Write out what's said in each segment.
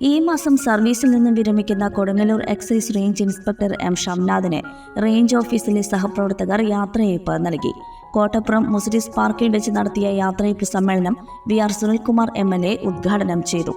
ഈ മാസം സർവീസിൽ നിന്നും വിരമിക്കുന്ന Kodungallur excise range inspector M ഷംനാഥിനെ range ഓഫീസിലെ സഹപ്രവർത്തകർ യാത്രയയപ്പ് നൽകി. കോട്ടപ്പുറം മുസ്ലിസ് പാർക്കിൽ വെച്ച് നടത്തിയ യാത്രയപ്പ് സമ്മേളനം V R Sunilkumar M L A ഉദ്ഘാടനം ചെയ്തു.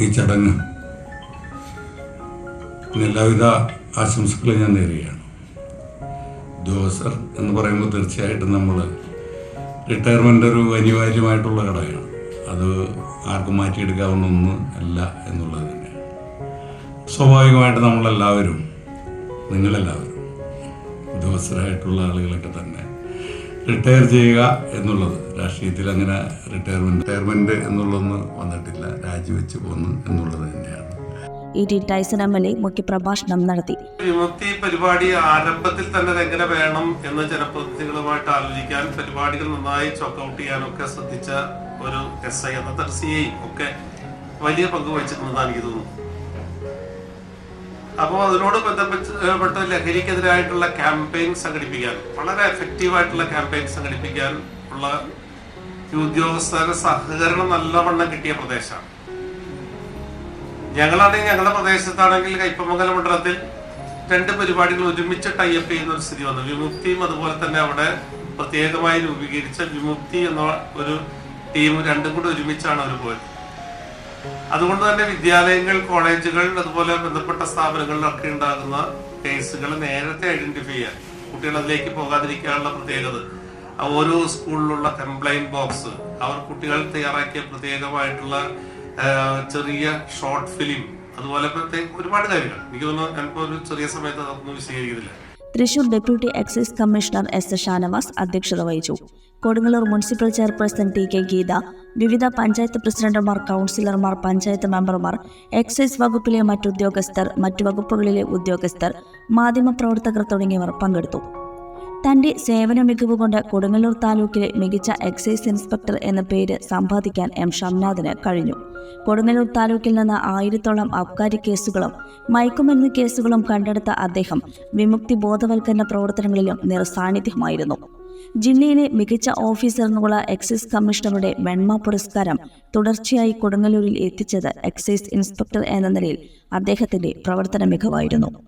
ഈ ചടങ്ങ് എല്ലാവിധ ആശംസകളും ഞാൻ നേരുകയാണ്. ഉദ്യോഗസ്ഥർ എന്ന് പറയുമ്പോൾ തീർച്ചയായിട്ടും നമ്മൾ റിട്ടയർമെന്റ് ഒരു അനിവാര്യമായിട്ടുള്ള ഘടകമാണ്. അത് ആർക്കും മാറ്റിയെടുക്കാവുന്ന ഒന്ന് അല്ല എന്നുള്ളത് തന്നെയാണ്. സ്വാഭാവികമായിട്ട് നമ്മളെല്ലാവരും നിങ്ങളെല്ലാവരും ഉദ്യോഗസ്ഥരായിട്ടുള്ള ആളുകളൊക്കെ തന്നെ റിട്ടയർ ചെയ്യുക എന്നുള്ളത് രാഷ്ട്രീയത്തിൽ അങ്ങനെ റിട്ടയർമെന്റ് റിട്ടയർമെന്റ് എന്നുള്ളതൊന്നും വന്നിട്ടില്ല രാജിവെച്ച് പോന്നു എന്നുള്ളത് തന്നെയാണ്. E T Tyson M L A മുഖ്യപ്രഭാഷണം നടത്തി. വിമുക്തി പരിപാടി ആരംഭത്തിൽ തന്നെ എങ്ങനെ വേണം എന്ന് ജനപ്രതിനിധികളുമായിട്ട് ആലോചിക്കാൻ പരിപാടികൾ നന്നായി ചോക്കൗട്ട് ചെയ്യാനൊക്കെ ശ്രദ്ധിച്ച ഒരു എസ് ഐ എന്ന തർസിയെയും ഒക്കെ വലിയ പങ്ക് വഹിച്ചിട്ടുണ്ടെന്നാണ് എനിക്ക് തോന്നുന്നു അപ്പോൾ അതിനോട് ബന്ധപ്പെട്ട് ലഹരിക്കെതിരായിട്ടുള്ള ക്യാമ്പയിൻ സംഘടിപ്പിക്കാൻ വളരെ എഫക്റ്റീവ് ആയിട്ടുള്ള ക്യാമ്പയിൻ സംഘടിപ്പിക്കാൻ ഉള്ള ഉദ്യോഗസ്ഥരുടെ സഹകരണം നല്ലവണ്ണം കിട്ടിയ പ്രദേശമാണ്. ഞങ്ങളാണെങ്കിൽ ഞങ്ങളുടെ പ്രദേശത്താണെങ്കിൽ കയ്പമംഗലം മണ്ഡലത്തിൽ രണ്ട് പരിപാടികൾ ഒരുമിച്ച് ടൈപ്പ് ചെയ്യുന്ന ഒരു സ്ഥിതി വന്നു. വിമുക്തിയും അതുപോലെ തന്നെ അവിടെ പ്രത്യേകമായി രൂപീകരിച്ച വിമുക്തി എന്ന ഒരു ടീം രണ്ടും കൂടി ഒരുമിച്ചാണ് അവർ പോയത്. അതുകൊണ്ട് തന്നെ വിദ്യാലയങ്ങൾ കോളേജുകൾ അതുപോലെ ബന്ധപ്പെട്ട സ്ഥാപനങ്ങളിലൊക്കെ ഉണ്ടാകുന്ന കേസുകൾ നേരത്തെ ഐഡന്റിഫൈ ചെയ്യാൻ കുട്ടികൾ അതിലേക്ക് പോകാതിരിക്കാനുള്ള പ്രത്യേകത. ഓരോ സ്കൂളിലുള്ള കംപ്ലൈന്റ് ബോക്സ് അവർ കുട്ടികൾ തയ്യാറാക്കിയ പ്രത്യേകമായിട്ടുള്ള ചെറിയ ഷോർട്ട് ഫിലിം അതുപോലെ ഒരുപാട് കാര്യങ്ങൾ. എനിക്ക് തോന്നുന്നു ഞാനിപ്പോ ഒരു ചെറിയ സമയത്ത് അതൊന്നും വിശദീകരിക്കുന്നില്ല. Thrissur deputy excise commissioner S S Shanavas അധ്യക്ഷത വഹിച്ചു. Kodungallur municipal chairperson T K Geetha വിവിധ പഞ്ചായത്ത് പ്രസിഡന്റുമാർ കൗൺസിലർമാർ പഞ്ചായത്ത് മെമ്പർമാർ എക്സൈസ് വകുപ്പിലെ മറ്റുദ്യോഗസ്ഥർ മറ്റു വകുപ്പുകളിലെ ഉദ്യോഗസ്ഥർ മാധ്യമപ്രവർത്തകർ തുടങ്ങിയവർ പങ്കെടുത്തു. തന്റെ സേവന മികവ് കൊണ്ട് കൊടുങ്ങല്ലൂർ താലൂക്കിലെ മികച്ച എക്സൈസ് ഇൻസ്പെക്ടർ എന്ന പേര് സമ്പാദിക്കാൻ എം ഷംനാഥിന് കഴിഞ്ഞു. കൊടുങ്ങല്ലൂർ താലൂക്കിൽ നിന്ന് ആയിരത്തോളം അബ്കാരി കേസുകളും മയക്കുമരുന്ന് കേസുകളും കണ്ടെടുത്ത അദ്ദേഹം വിമുക്തി ബോധവൽക്കരണ പ്രവർത്തനങ്ങളിലും നിറസാന്നിധ്യമായിരുന്നു. ജില്ലയിലെ മികച്ച ഓഫീസർ എന്നുള്ള എക്സൈസ് കമ്മീഷണറുടെ വെണ്മ പുരസ്കാരം തുടർച്ചയായി കൊടുങ്ങല്ലൂരിൽ എത്തിച്ചത് എക്സൈസ് ഇൻസ്പെക്ടർ എന്ന നിലയിൽ അദ്ദേഹത്തിന്റെ പ്രവർത്തന മികവായിരുന്നു.